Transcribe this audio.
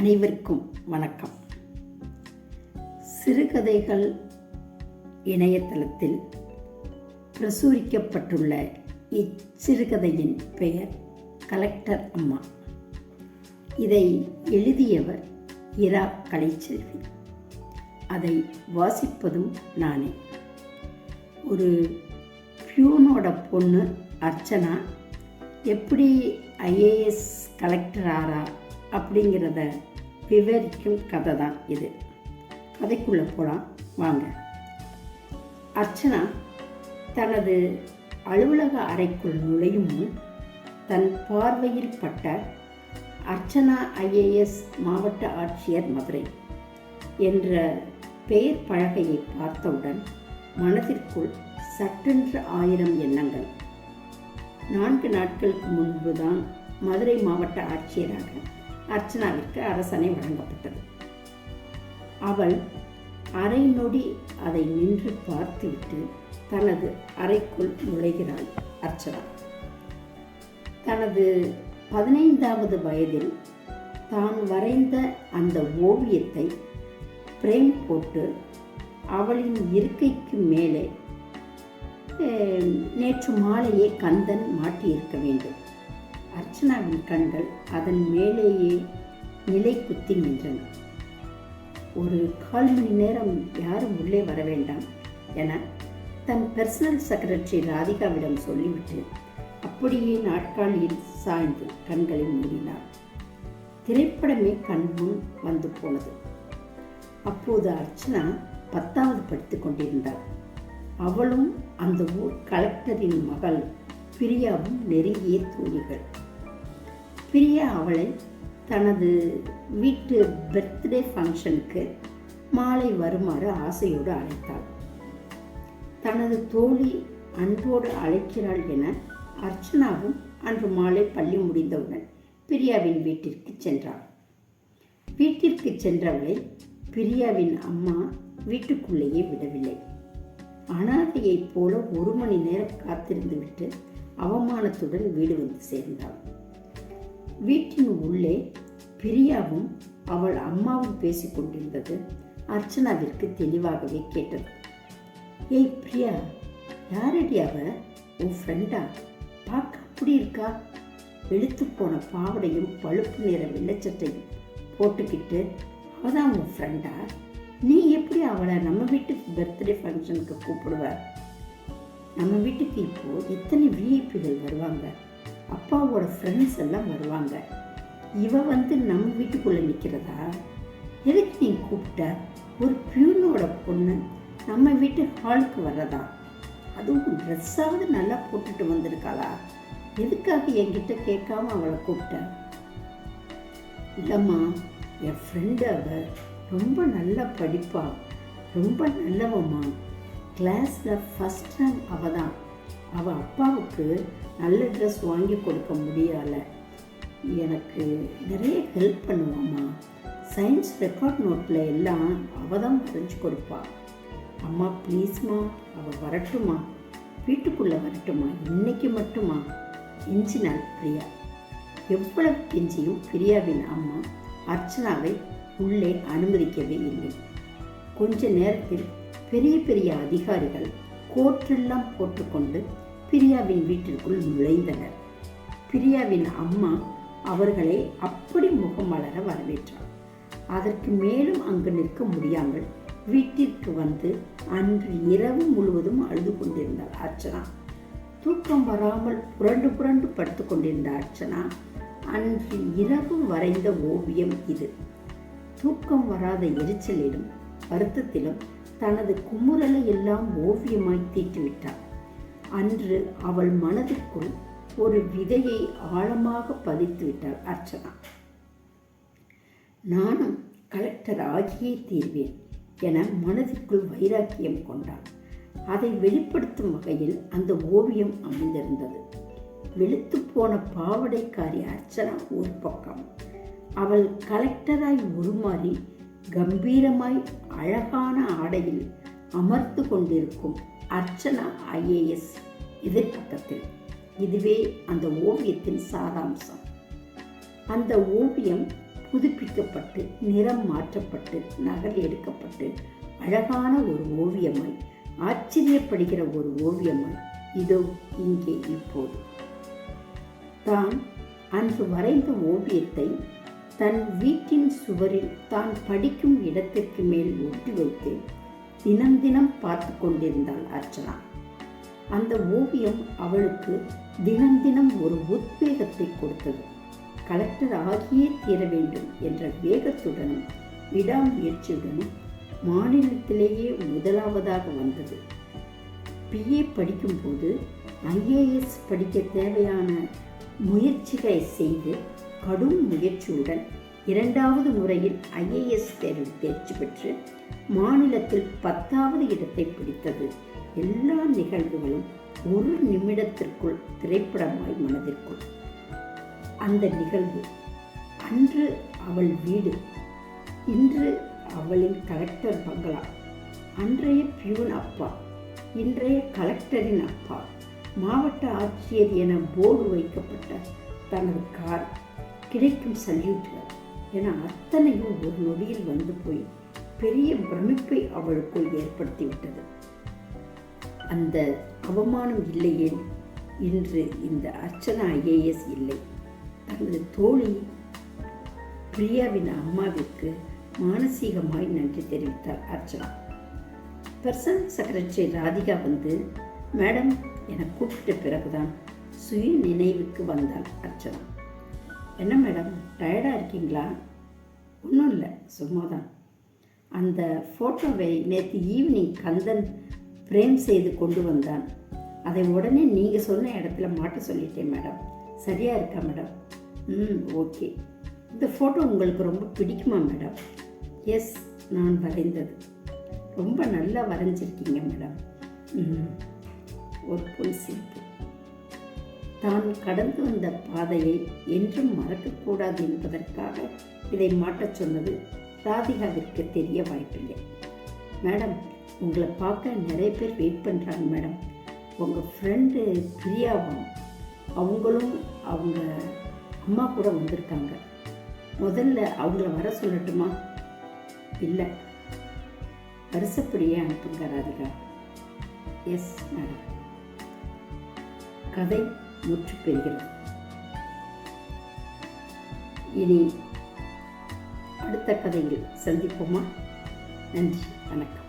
அனைவருக்கும் வணக்கம். சிறுகதைகள் இணையதளத்தில் பிரசுரிக்கப்பட்டுள்ள இச்சிறுகதையின் பெயர் கலெக்டர் அம்மா. இதை எழுதியவர் இரா கலைச்செல்வி. அதை வாசிப்பதும் நானே. ஒரு பியூனோட பொண்ணு அர்ச்சனா எப்படி ஐஏஎஸ் கலெக்டர் ஆறா? அப்படிங்கிறத விவரிக்கும் கதை தான் இது. கதைக்குள்ளே போகலாம் வாங்க. அர்ச்சனா தனது அலுவலக அறைக்குள் நுழையும் முன் தன் பார்வையில் பட்ட அர்ச்சனா ஐஏஎஸ் மாவட்ட ஆட்சியர் மதுரை என்ற பெயர் பழகையை பார்த்தவுடன் மனதிற்குள் சட்டென்று ஆயிரம் எண்ணங்கள். நான்கு நாட்களுக்கு முன்புதான் மதுரை மாவட்ட ஆட்சியராக அர்ச்சனாவிற்கு அரசனை வழங்கப்பட்டது. அவள் அரை நொடி அதை நின்று பார்த்துவிட்டு தனது அறைக்குள் நுழைகிறாள் அர்ச்சனா. தனது பதினைந்தாவது வயதில் தான் வரைந்த அந்த ஓவியத்தை பிரேம் போட்டு அவளின் இருக்கைக்கு மேலே நேற்று மாலையே கந்தன் மாட்டியிருக்க வேண்டும். அர்ச்சனாவின் கண்கள் அதன் மேலேயே நிலை குத்தி நின்றன. ஒரு கால் மணி நேரம் யாரும் உள்ளே வர வேண்டாம் என தன் பர்சனல் செக்ரட்டரி ராதிகாவிடம் சொல்லிவிட்டு அப்படியே நாட்காலியில் சாய்ந்து கண்களை மூடினார். திரைப்படமே கண் முன் வந்து போனது. அப்போது அர்ச்சனா பத்தாவது படித்துக் கொண்டிருந்தாள் அவளும் அந்த ஊர் கலெக்டரின் மகள் பிரியாவும் நெருங்கிய தோழிகள் பிரியா அவளை தனது வீட்டு பர்த்டே ஃபங்க்ஷனுக்கு மாலை வருமாறு ஆசையோடு அழைத்தாள். தனது தோழி அன்போடு அழைக்கிறாள் என அர்ச்சனாவும் அன்று மாலை பள்ளி முடிந்தவுடன் பிரியாவின் வீட்டிற்கு சென்றாள். வீட்டிற்கு சென்றவளை பிரியாவின் அம்மா வீட்டுக்குள்ளேயே விடவில்லை. அனாதையைப் போல ஒரு மணி நேரம் காத்திருந்துவிட்டு அவமானத்துடன் வீடு வந்து சேர்ந்தாள். வீட்டின் உள்ளே பிரியாவும் அவள் அம்மாவும் பேசிக்கொண்டிருந்தது அர்ச்சனாவிற்கு தெளிவாகவே கேட்டது. ஏய் பிரியா யாரடி அவ? உன் ஃப்ரெண்டா பார்க்க அப்படி இருக்கா? வெளுத்து போன பாவடையும் பழுப்பு நிற வெள்ளச்சட்டையும் போட்டுக்கிட்டு அவதான் உன் ஃப்ரெண்டா நீ எப்படி அவளை நம்ம வீட்டுக்கு பர்த்டே ஃபங்க்ஷனுக்கு கூப்பிடுவ? நம்ம வீட்டுக்கு இப்போ எத்தனை விஐபிகள் வருவாங்க. அப்பாவோட ஃப்ரெண்ட்ஸ் எல்லாம் வருவாங்க. இவ வந்து நம்ம வீட்டுக்குள்ளே நிற்கிறதா எதுக்கு நீ கூப்பிட்ட? ஒரு பியூனோட பொண்ணு நம்ம வீட்டு ஹாலுக்கு வர்றதா? அதுவும் ட்ரெஸ்ஸாவது நல்லா போட்டுட்டு வந்திருக்காளா? எதுக்காக என்கிட்ட கேட்காம அவளை கூப்பிட்ட? இல்லைம்மா என் ஃப்ரெண்டு அவள் ரொம்ப நல்லா படிப்பாள் ரொம்ப நல்லவம்மா. கிளாஸில் ஃபஸ்ட் ரேங்க் அவள் தான் அவள் அப்பாவுக்கு நல்ல ட்ரெஸ் வாங்கி கொடுக்க முடியலை. எனக்கு நிறைய ஹெல்ப் பண்ணுவாம்மா. சயின்ஸ் ரெக்கார்ட் நோட்டில் எல்லாம் அவள் தான் வரைஞ்சி கொடுப்பா. அம்மா ப்ளீஸ்மா அவள் வரட்டுமா வீட்டுக்குள்ளே வரட்டுமா இன்னைக்கு மட்டுமா இஞ்சினாள் பிரியா. எவ்வளவு கெஞ்சியும் பிரியாவின் அம்மா அர்ச்சனாவை உள்ளே அனுமதிக்கவே இல்லை. கொஞ்ச நேரத்தில் பெரிய பெரிய அதிகாரிகள் கோட்டெல்லாம் போட்டுக்கொண்டு பிரியாவின் வீட்டிற்குள் நுழைந்தனர். பிரியாவின் அம்மா அவர்களை அப்படி முகம் வளர வரவேற்றார் அதற்கு மேலும் அங்கு நிற்க முடியாமல் வீட்டிற்கு வந்து அன்று இரவு முழுவதும் அழுது கொண்டிருந்தார் அர்ச்சனா. தூக்கம் வராமல் புரண்டு புரண்டு படுத்து கொண்டிருந்த அர்ச்சனா அன்று இரவு வரைந்த ஓவியம் இது. தூக்கம் வராத எரிச்சலிலும் வருத்தத்திலும் தனது குமுறலை எல்லாம் ஓவியமாய் தீட்டிவிட்டார் அன்று அவள் மனதிற்குள் ஒரு விதையை ஆழமாக பதித்து விட்டாள் அர்ச்சனா. நானும் கலெக்டர் ஆகியே தீர்வேன் என மனதிற்குள் வைராக்கியம் கொண்டாள். அதை வெளிப்படுத்தும் வகையில் அந்த ஓவியம் அமைந்திருந்தது. வெளுத்து போன பாவடைக்காரி அர்ச்சனா ஒரு பக்கம். அவள் கலெக்டராய் உருமாறி கம்பீரமாய் அழகான ஆடையில் அமர்ந்து கொண்டிருக்கும் அர்ச்சனா ஐஏஎஸ் எதிர்பக்கத்தில் இதுவே அந்த ஓவியத்தின் சாராம்சம். அந்த ஓவியம் புதுப்பிக்கப்பட்டு நிறம் மாற்றப்பட்டு நகல் எடுக்கப்பட்டு அழகான ஒரு ஓவியமாய் ஆச்சரியப்படுகிற ஒரு ஓவியமாய் இதோ இங்கே இப்போது. தான் அன்று வரைந்த ஓவியத்தை தன் வீட்டின் சுவரில் தான் படிக்கும் இடத்திற்கு மேல் ஒட்டி வைத்து தினம் தினம் பார்த்து கொண்டிருந்தாள் அர்ச்சனா. அந்த ஓவியம் அவளுக்கு தினம் தினம் ஒரு உத்வேகத்தை கொடுத்தது. கலெக்டர் ஆகியே தீர வேண்டும் என்ற வேகத்துடனும் விடாமுயற்சியுடனும் மாநிலத்திலேயே முதலாவதாக வந்தது. பிஏ படிக்கும்போது ஐஏஎஸ் படிக்க தேவையான முயற்சிகளை செய்து கடும் முயற்சியுடன் இரண்டாவது முறையில் ஐஏஎஸ் தேர்வில் தேர்ச்சி பெற்று மாநிலத்தில் பத்தாவது இடத்தை பிடித்தது. எல்லா நிகழ்வுகளும் ஒரு நிமிடத்திற்குள் திரைப்படமாய் மனதிற்குள். அந்த நிகழ்வு அன்று அவள் வீடு இன்று அவளின் கலெக்டர் பங்களா அன்றைய பியூன் அப்பா இன்றைய கலெக்டரின் அப்பா மாவட்ட ஆட்சியர் என போர்டு வைக்கப்பட்ட தனது கார் கிடைக்கும் சல்யூட்டுகள். என அத்தனையும் ஒரு நொடியில் வந்து போய் பெரிய பிரமிப்பை அவளுக்குள் ஏற்படுத்திவிட்டது. அந்த அவமானம் இல்லையே இன்று இந்த அர்ச்சனா ஐஏஎஸ் இல்லை. தனது தோழி பிரியாவின் அம்மாவிற்கு மானசீகமாய் நன்றி தெரிவித்தார் அர்ச்சனா. பர்சனல் செக்ரட்டரி ராதிகா வந்து மேடம் என கூப்பிட்ட பிறகுதான் சுய நினைவுக்கு வந்தாள் அர்ச்சனா. என்ன மேடம் டயர்டாக இருக்கீங்களா? ஒன்றும் இல்லை சும்மா தான் அந்த ஃபோட்டோவை நேற்று ஈவினிங் கந்தன் ஃப்ரேம் செய்து கொண்டு வந்தான். அதை உடனே நீங்கள் சொன்ன இடத்துல மாட்ட சொல்லிட்டேன் மேடம் சரியாக இருக்கா மேடம் ம் ஓகே. இந்த ஃபோட்டோ உங்களுக்கு ரொம்ப பிடிக்குமா மேடம் எஸ் நான் வரைந்தது. ரொம்ப நல்லா வரைஞ்சிருக்கீங்க மேடம் ம் ஒரு பொன் சிரிப்பு தான் கடந்து வந்த பாதையை என்றும் மறக்கக்கூடாது என்பதற்காக இதை மாட்டச் சொன்னது ராதிகாவிற்கு தெரிய வாய்ப்பில்லை. மேடம் உங்களை பார்க்க நிறைய பேர் வெயிட் பண்ணுறாங்க மேடம். உங்கள் ஃப்ரெண்டு பிரியாவும் அவங்களும் அவங்க அம்மா கூட வந்திருக்காங்க. முதல்ல அவங்கள வர சொல்லட்டுமா? இல்லை. வருஷப்படியே அனுப்புங்க ராதிகா. எஸ் மேடம் கதை முற்று பெறுகிறது. இனி அடுத்த கதையில் சந்திப்போமா? நன்றி வணக்கம்.